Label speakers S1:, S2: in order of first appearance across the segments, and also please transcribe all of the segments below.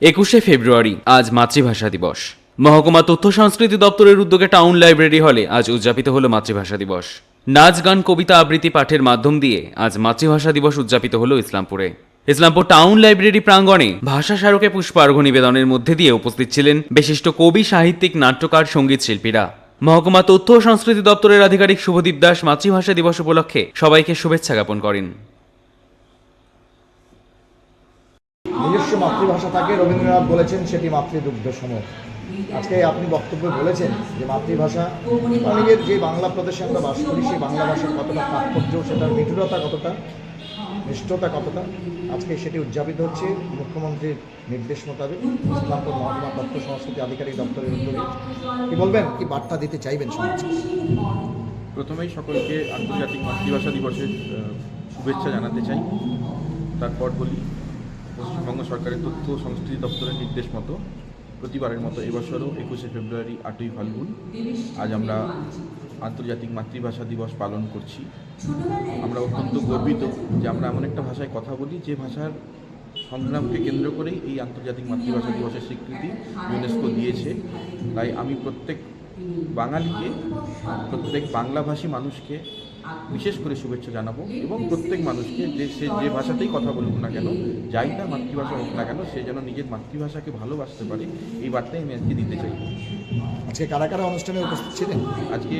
S1: একুশে ফেব্রুয়ারি, আজ মাতৃভাষা দিবস। মহকুমা তথ্য সংস্কৃতি দপ্তরের উদ্যোগে টাউন লাইব্রেরি হলে আজ উদযাপিত হলো মাতৃভাষা দিবস। নাচ, গান, কবিতা আবৃত্তি পাঠের মাধ্যম দিয়ে আজ মাতৃভাষা দিবস উদযাপিত হলো ইসলামপুরে। ইসলামপুর টাউন লাইব্রেরি প্রাঙ্গণে ভাষা স্মারকে পুষ্পার্ঘ্য নিবেদনের মধ্যে দিয়ে উপস্থিত ছিলেন বিশিষ্ট কবি, সাহিত্যিক, নাট্যকার, সংগীত শিল্পীরা। মহকুমা তথ্য ও সংস্কৃতি দপ্তরের আধিকারিক শুভদীপ দাস মাতৃভাষা দিবস উপলক্ষে সবাইকে শুভেচ্ছা জ্ঞাপন করেন।
S2: নিজস্ব মাতৃভাষা থাকে, রবীন্দ্রনাথ বলেছেন সেটি মাতৃদুগ্ধ সম আজকে আপনি বক্তব্যে বলেছেন যে মাতৃভাষা, অনেকের যে বাংলা প্রদেশে আমরা বাস করি, সেই বাংলা ভাষার কতটা তাৎপর্য, সেটার নিঠুরতা কতটা, নিষ্ঠতা কতটা, আজকে সেটি উদযাপিত হচ্ছে মুখ্যমন্ত্রীর নির্দেশ মোতাবেক ইসলামপুর মহকুমা তথ্য সংস্কৃতি আধিকারিক দপ্তরের উদ্যোগে। কি বলবেন? কি বার্তা দিতে চাইবেন সমাজকে?
S3: প্রথমেই সকলকে আন্তর্জাতিক মাতৃভাষা দিবসের শুভেচ্ছা জানাতে চাই। তারপর বলি পশ্চিমবঙ্গ সরকারের তথ্য সংস্কৃতি দপ্তরের নির্দেশ মতো প্রতিবারের মতো এবছরও একুশে ফেব্রুয়ারি আটই ফাল্গুন আজ আমরা আন্তর্জাতিক মাতৃভাষা দিবস পালন করছি। আমরা অত্যন্ত গর্বিত যে আমরা এমন একটা ভাষায় কথা বলি যে ভাষার সংগ্রামকে কেন্দ্র করেই এই আন্তর্জাতিক মাতৃভাষা দিবসের স্বীকৃতি ইউনেস্কো দিয়েছে। তাই আমি প্রত্যেক বাঙালিকে প্রত্যেক বাংলাভাষী মানুষকে বিশেষ করে শুভেচ্ছা জানাব এবং প্রত্যেক মানুষকে যে সে যে ভাষাতেই কথা বলুক না কেন যাই তার মাতৃভাষা হোক না কেন সে যেন নিজের মাতৃভাষাকে ভালোবাসতে পারে এই বার্তাই আমি আজকে দিতে চাই।
S2: আজকে কারা কারা অনুষ্ঠানে উপস্থিত ছিলেন?
S3: আজকে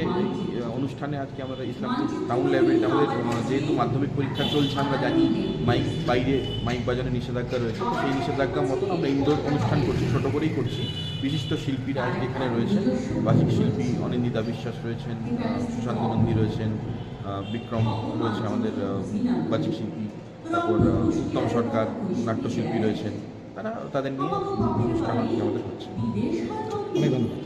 S3: অনুষ্ঠানে আজকে আমরা ইসলামপুর টাউন লাইব্রেরিতে আমাদের যেহেতু মাধ্যমিক পরীক্ষা চলছে, আমরা জানি মাইক বাইরে মাইক বাজানোর নিষেধাজ্ঞা রয়েছে। সেই নিষেধাজ্ঞার মতন আমরা ইনডোর অনুষ্ঠান করছি, ছোটো করেই করছি। বিশিষ্ট শিল্পীরা আজকে এখানে রয়েছেন। বাচিক শিল্পী অনিন্দিতা বিশ্বাস রয়েছেন, সুশান্ত নন্দী রয়েছেন বিক্রম রয়েছে আমাদের বাচিক শিল্পী। তারপর উত্তম সরকার, নাট্যশিল্পী রয়েছেন। তারা তাদের নিয়ে অনুষ্ঠান আমাদের হচ্ছে।
S2: অনেক ধন্যবাদ।